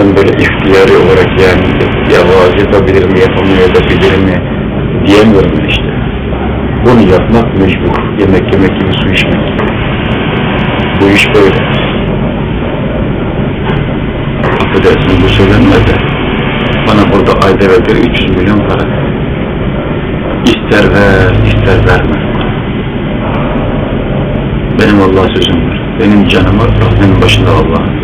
ben böyle ihtiyari olarak yani ya vaaz yapabilir mi, yapamayabilir mi diyemiyorum işte. Bunu yapmak mecbur. Yemek yemek gibi su içmek. Bu iş böyle. Affedersin bu söylenmez de bana burada ayda verdir 300 milyon para. İster ver, ister verme. Benim Allah sözüm var. Benim canımı rahmenin başında Allah.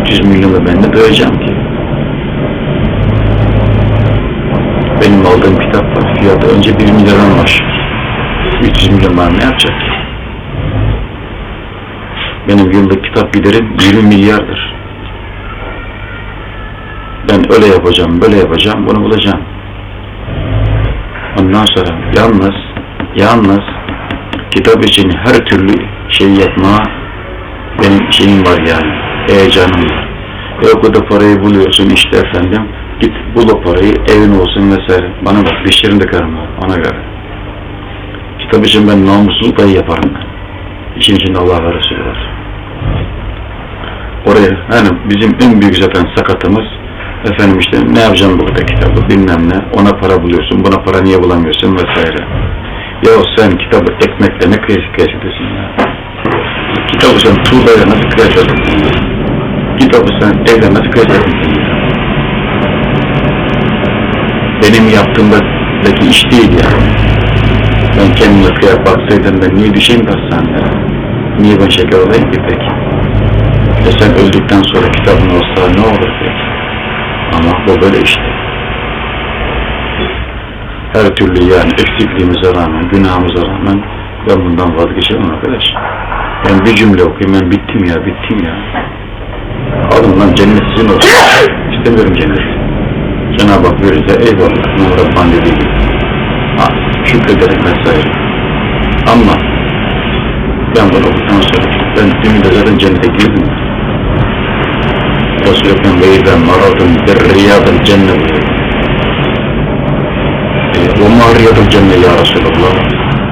300 milyonu ben de doyacağım ki. Benim aldığım kitap var. Fiyatı önce 1 milyondan başlıyor. 300 milyon bana ne yapacak ki? Benim yıllık kitap giderim 20 milyardır. Ben öyle yapacağım, böyle yapacağım, bunu bulacağım. Ondan sonra yalnız, yalnız kitap için her türlü şey yapma benim şeyim var yani, heyecanım var. E o kadar parayı buluyorsun işte efendim, git bul o parayı, evin olsun vesaire. Bana bak, dişlerim de karım var, ona göre. Kitap için ben namussuzluk dahi yaparım ben. İşin içinde Allah ve Resulü var. Oraya, yani bizim en büyük zaten sakatımız, efendim işte ne yapacağım bu kadar kitabı bilmem ne, ona para buluyorsun, buna para niye bulamıyorsun vesaire. Ya sen kitabı ekmekle ne kıyas kıyas ya? Kitabı sen tuğlayla nasıl kıyas ediyorsun? Kitabı sen evle nasıl kıyas ediyorsun ya? Benim yaptığımdaki iş değil ya. Ben kendime kıyas baksaydım ben niye düşeyim de hastaneye? Niye ben şeker olayım ki peki? E sen öldükten sonra kitabın olsa ne olur peki? Ama bu böyle işte. Her türlü yani eksikliğimize rağmen, günahımıza rağmen ben bundan vazgeçemem arkadaş. Ben bir cümle okuyayım, ben bittim ya, bittim ya. Alın lan cennet sizin olsun. İstemiyorum cennet. Cenab-ı Hak verirse eyvallah. Nur Rabbani dediği gibi. Ha, şükrederim vesaire. Ama ben bunu okuduktan sonra ben dün de zaten cennete girdim. Resul Ekrem ve İzâ maradın bir riyadın cennet. Ve ma riyadın cennet ya Resulallah.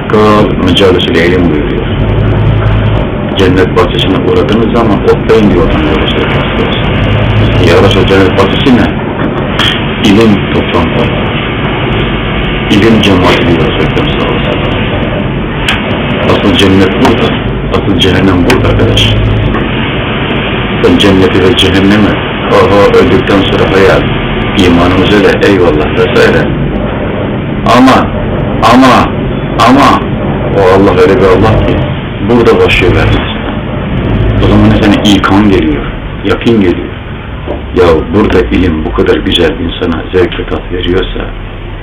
Kal mecalis-i ilim buyuruyor. Cennet bahçesine uğradığınız zaman otlayın diyor ya Resulallah. Ya cennet bahçesi ne? İlim toplantıları. İlim cemaati diyor Resul Ekrem sallallahu. Asıl cennet burada. Asıl cehennem burada arkadaş. Ben cenneti ve cehennemi oho öldükten sonra hayal imanımız öyle eyvallah vesaire. Ama ama ama o Allah öyle bir Allah ki vermez. O zaman sana ikan geliyor, yakin geliyor. Ya burada ilim bu kadar güzel insana zevk ve tat veriyorsa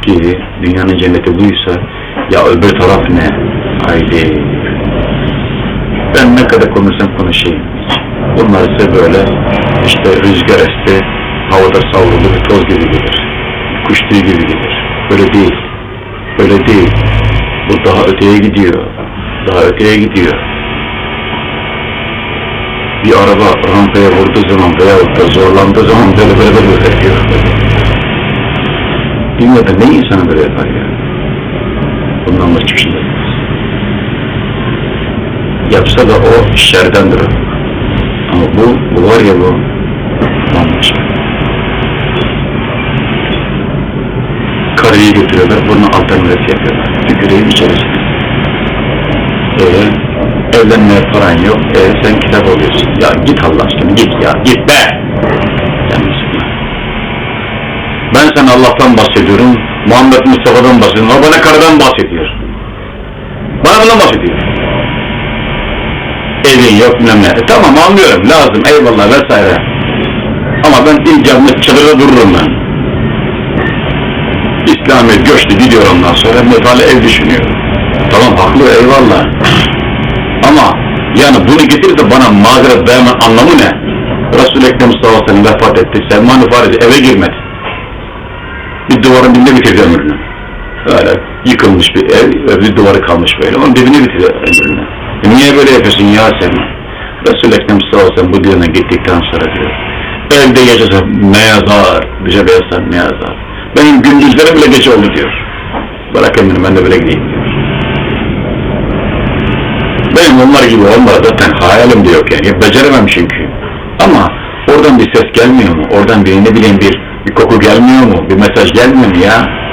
ki dünyanın cenneti buysa ya öbür taraf ne? Haydi. Ben ne kadar konuşsam konuşayım. Bunlar ise böyle işte rüzgar esti, havada savrulur bir toz gibi gelir. Kuş tüyü gibi gelir. Böyle değil. Böyle değil. Bu daha öteye gidiyor. Daha öteye gidiyor. Bir araba rampaya vurduğu zaman veya da zorlandığı zaman böyle böyle böyle böyle yapıyor. Dünyada ne insana böyle yapar ya? Bundan başka bir şey. Yapsa da o şerdendir. Ama bu, bu var ya bu bambaşka. Karıyı götürüyorlar, bunu alternatif yapıyorlar. Tüküreyim içerisine. Ee, evlenmeye paran yok, ee, sen kitap alıyorsun. Ya git Allah aşkına, git ya, git be! Ben sana Allah'tan bahsediyorum, Muhammed Mustafa'dan bahsediyorum, o bana karıdan bahsediyor. Bana bundan bahsediyor evin yok bilmem ne. E, tamam anlıyorum lazım eyvallah vesaire. Ama ben icabında çadırda dururum ben. İslamiyet göçtü gidiyor ondan sonra metale ev düşünüyor. Tamam haklı eyvallah. Ama yani bunu getirip de bana mazeret vermen anlamı ne? Resul-i Ekrem Mustafa Aleyhisselam vefat etti. Selman-ı Farisi eve girmedi. Bir duvarın dibinde bitirdi ömrünü. Öyle yıkılmış bir ev ve bir duvarı kalmış böyle. Onun dibine bitirdi ömrünü. E niye böyle yapıyorsun ya sen? Resul-i Ekrem sallallahu aleyhi ve sellem bu dünyana gittikten sonra diyor. Evde yaşasa ne yazar, bize beyazlar ne yazar. Benim gündüzlerim bile gece oldu diyor. Bırak kendini ben de böyle gideyim diyor. Benim onlar gibi olma zaten hayalim de yok yani. Beceremem çünkü. Ama oradan bir ses gelmiyor mu? Oradan bir ne bileyim bir, bir koku gelmiyor mu? Bir mesaj gelmiyor mu ya?